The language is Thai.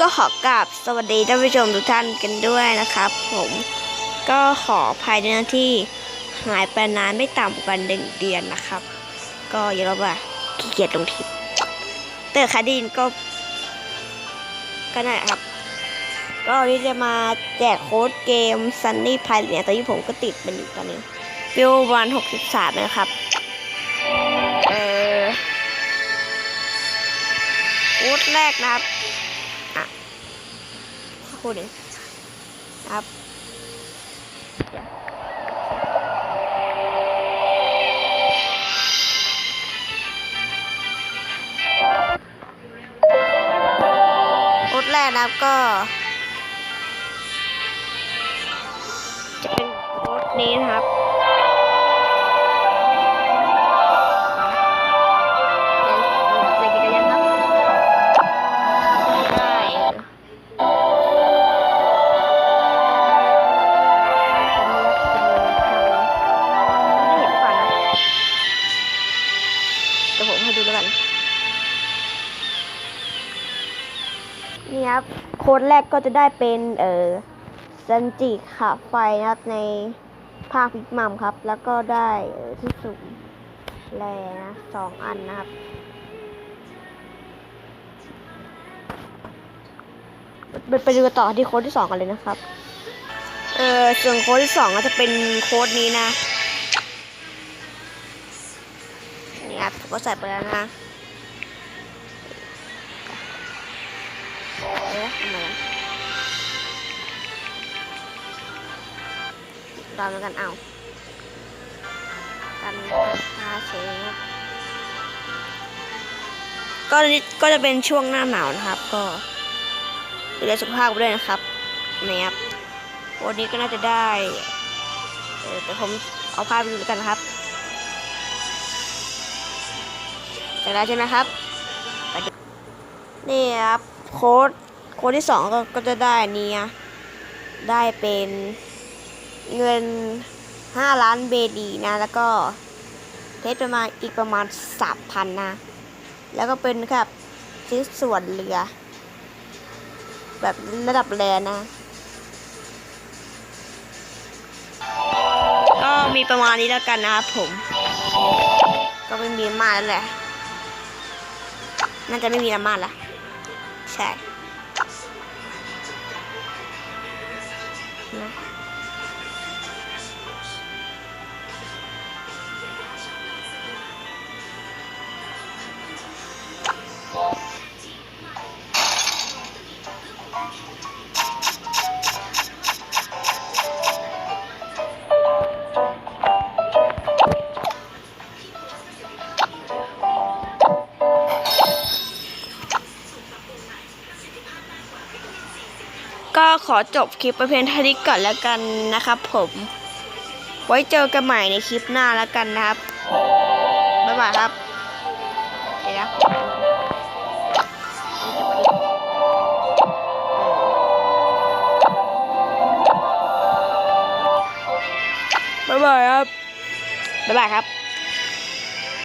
ก็ขอกราบสวัสดีท่านผู้ชมทุกท่านกันด้วยนะครับ ผมก็ขออภัยในนที่หายไปนานไม่ต่ำกว่าหนึ่งเดือนนะครับ ก็อย่าลืมว่าขี้เกียจลงคลิปแต่คาดีนก็ ก็นั่นครับ ก็วันนี้จะมาแจกโค้ดเกม Sunny p i เนี่ยตอนนี้ผมก็ติดเป็นอยู่ตอนนี้วิววันหกสิบสามนะครับเออโค้ดแรกนะครับ พูดหนึ่งนะครับโค้ดแรกนะครับก็จะเป็นโค้ดนี้นะครับ นี่ครับโค้ดแรกก็จะได้เป็นเออซันจิขาไฟนะครับในภาคพิกมัมครับ แล้วก็ได้เออที่สุ่มแลนะสองอันนะครับไปไปดูต่อที่โค้ดที่สองกันเลยนะครับ เออส่วนโค้ดที่สองก็จะเป็นโค้ดนี้นะ นี่ครับก็ใส่ไปแล้วนะ เอ๊ะทำไมวะตามแล้วกันเอากันหาเชฟก็นี่ก็จะเป็นช่วงหน้าหนาวนะครับ ก็ดูแลสุขภาพด้วยนะครับนะครับวันนี้ก็น่าจะได้เออแต่ผมเอาภาพไปดูกันนะครับจะได้ใช่ไหมครับนี่ครับโค้ด ค้ดที่สองก็ก็จะได้นี้ได้เป็นเงิน 5 ล้านเบดีนะ แล้วก็เพชรประมาณอีกประมาณ 3,000 นะ แล้วก็เป็นครับชิ้นส่วนเรือ แบบระดับแรนะ ก็มีประมาณนี้แล้วกันนะครับผม ก็ไม่มีมากแล้วแหละ น่าจะไม่มีน้ำมันละใช่ น ก็ขอจบคลิปไปเพียงเท่านี้ก่อนแล้วกันนะครับผม ไว้เจอกันใหม่ในคลิปหน้าแล้วกันนะครับ บ๊ายบายครับเดี๋ยวนะบ๊ายบายครับ บ๊ายบายครับ